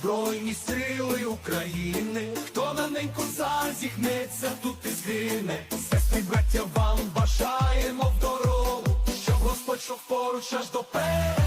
збройні сили України, хто на неньку зазіхнеться, тут і згине. Сестри, браття, вам бажаємо в дорогу, щоб Господь шов поруч аж до перед.